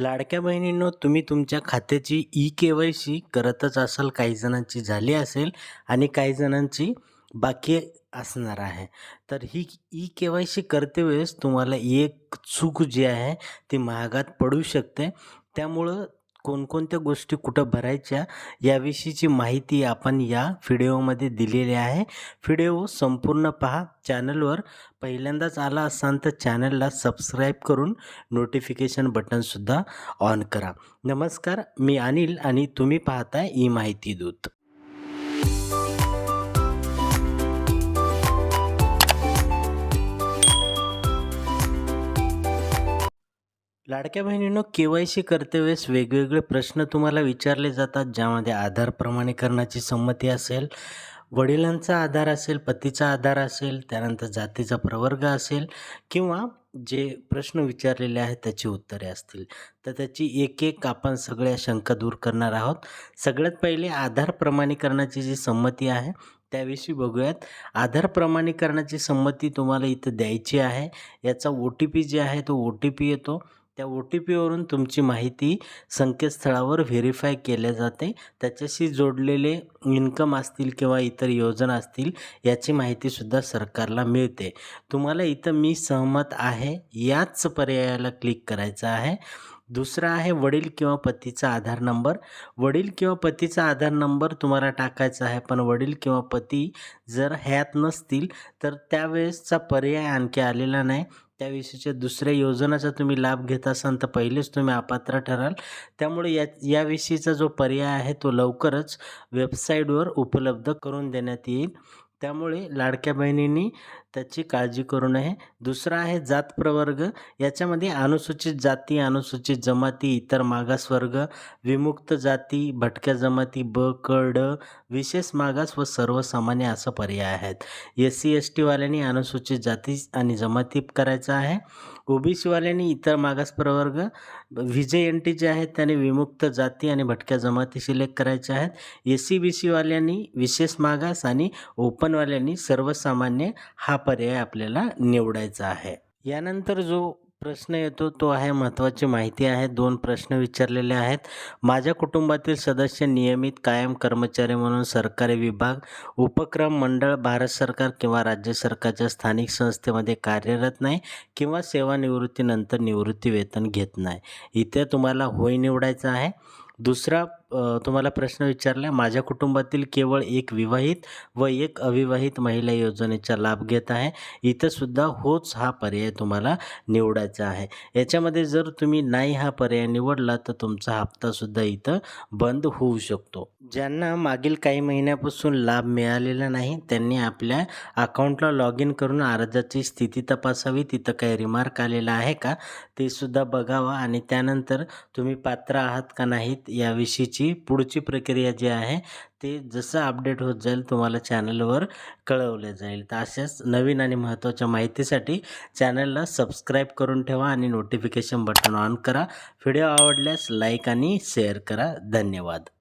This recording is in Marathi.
लाडक्या बहिणींनो तुम्ही तुमच्या खात्याची ई के वाय सी करतच असाल काही जणांची झाली असेल आणि काही जणांची बाकी असणार आहे. तर ही ई के वाय सी करते वेळेस तुम्हाला एक चूक जी आहे ती महागात पडू शकते. त्यामुळं कोणकोणत्या गोष्टी कुठं भरायच्या याविषयीची माहिती आपण या व्हिडिओमध्ये दिलेली आहे. व्हिडिओ संपूर्ण पहा. चॅनलवर पहिल्यांदाच आला असाल तर चॅनलला सबस्क्राईब करून नोटिफिकेशन बटनसुद्धा ऑन करा. नमस्कार मी अनिल आणि तुम्ही पाहताय ई माहिती दूत. लाडक्या बहिणींनो के वाय सी करतेवेळेस वेगवेगळे प्रश्न तुम्हाला विचारले जातात ज्यामध्ये आधार प्रमाणीकरणाची संमती असेल वडिलांचा आधार असेल पतीचा आधार असेल त्यानंतर जातीचा प्रवर्ग असेल किंवा जे प्रश्न विचारलेले आहेत त्याची उत्तरे असतील. तर त्याची एक एक आपण सगळ्या शंका दूर करणार आहोत. सगळ्यात पहिले आधार प्रमाणीकरणाची जी संमती आहे त्याविषयी बघूयात. आधार प्रमाणीकरणाची संमती तुम्हाला इथं द्यायची आहे. याचा ओ टी पी जे आहे तो ओ टी पी येतो. त्या ओ टी पीवरून तुमची माहिती संकेतस्थळावर व्हेरीफाय केल्या जाते. त्याच्याशी जोडलेले इन्कम असतील किंवा इतर योजना असतील याची माहितीसुद्धा सरकारला मिळते. तुम्हाला इथं मी सहमत आहे याच पर्यायाला क्लिक करायचं आहे. दुसरा आहे वडील किंवा पतीचा आधार नंबर वडील किंवा पतीचा आधार नंबर तुम्हाला टाकायचा आहे पण वडील किंवा पती जर ह्यात नसतील तर त्यावेळेसचा पर्याय आणखी आलेला नाही. त्याविषयीच्या दुसऱ्या योजनाचा तुम्ही लाभ घेत असाल तर पहिलेच तुम्ही अपात्र ठराल. त्यामुळे या याविषयीचा जो पर्याय आहे तो लवकरच वेबसाईटवर उपलब्ध करून देण्यात येईल. त्यामुळे लाडक्या बहिणींनी त्याची काळजी करू नये. दुसरा आहे जात प्रवर्ग. याच्यामध्ये अनुसूचित जाती अनुसूचित जमाती इतर मागासवर्ग विमुक्त जाती भटक्या जमाती ब क ड विशेष मागास व सर्वसामान्य असं पर्याय आहेत. एस सी एस टीवाल्यांनी अनुसूचित जाती आणि जमाती करायचं आहे. ओबीसीवाल्यांनी इतर मागास प्रवर्ग व्ही जे एन टी जे आहेत त्याने विमुक्त जाती आणि भटक्या जमाती सिलेक्ट करायच्या आहेत. एस सी बी सीवाल्यांनी विशेष मागास आणि ओपनवाल्यांनी सर्वसामान्य हा पर्याय आपल्याला निवडायचा आहे. यानंतर जो प्रश्न येतो तो आहे महत्त्वाची माहिती आहे. दोन प्रश्न विचारलेले आहेत. माझ्या कुटुंबातील सदस्य नियमित कायम कर्मचारी म्हणून सरकारी विभाग उपक्रम मंडळ भारत सरकार किंवा राज्य सरकारच्या स्थानिक संस्थेमध्ये कार्यरत नाही किंवा सेवानिवृत्तीनंतर निवृत्ती वेतन घेत नाही. इथे तुम्हाला होय निवडायचं आहे. दुसरा तुम्हाला प्रश्न विचारला माझ्या कुटुंबातील केवळ एक विवाहित व एक अविवाहित महिला योजनेचा लाभ घेत आहे. इथंसुद्धा होच हा पर्याय तुम्हाला निवडायचा आहे. याच्यामध्ये जर तुम्ही नाही हा पर्याय निवडला तर तुमचा हप्तासुद्धा इथं बंद होऊ शकतो. ज्यांना मागील काही महिन्यापासून लाभ मिळालेला नाही त्यांनी आपल्या अकाउंटला लॉग इन करून अर्जाची स्थिती तपासावी. तिथं काही रिमार्क आलेला आहे का ते सुद्धा बघावा आणि त्यानंतर तुम्ही पात्र आहात का नाहीत याविषयीची पुढची प्रक्रिया जी आहे ते जसं अपडेट होत जाईल तुम्हाला चॅनलवर कळवलं जाईल. तर अशाच नवीन आणि महत्त्वाच्या माहितीसाठी चॅनलला सबस्क्राईब करून ठेवा आणि नोटिफिकेशन बटन ऑन करा. व्हिडिओ आवडल्यास लाईक आणि शेअर करा. धन्यवाद.